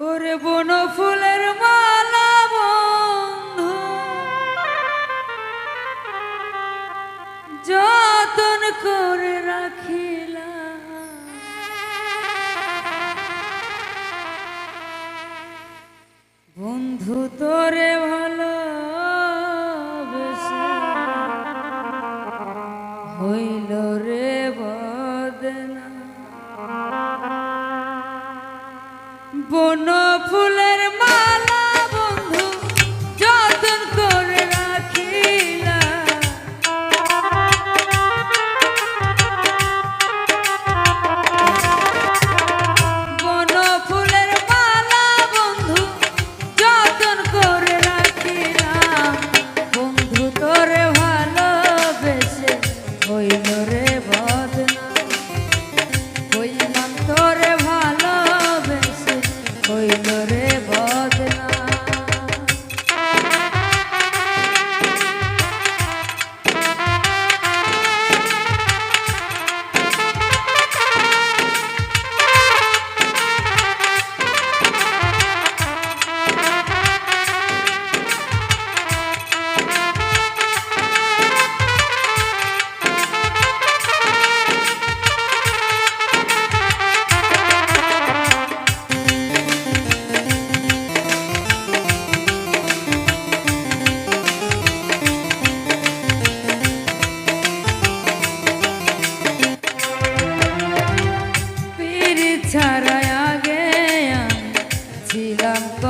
ওরে বন ফুলের মালা বন্ধু। যতন করে রাখিলা বন্ধু তোরে ফুলে ভর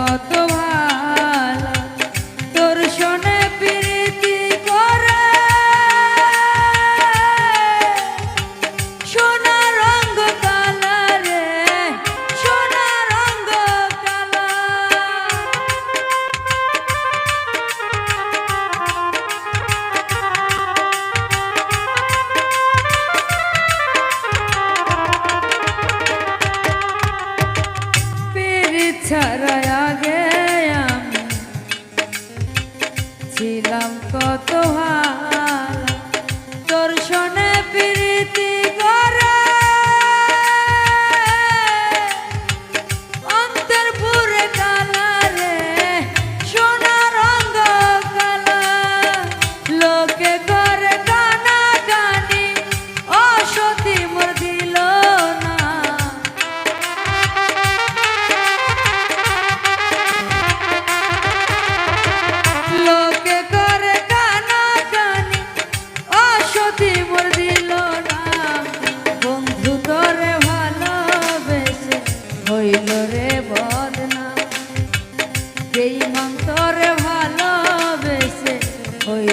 কত অন্তরে ভালোবেসে হই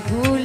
ভুল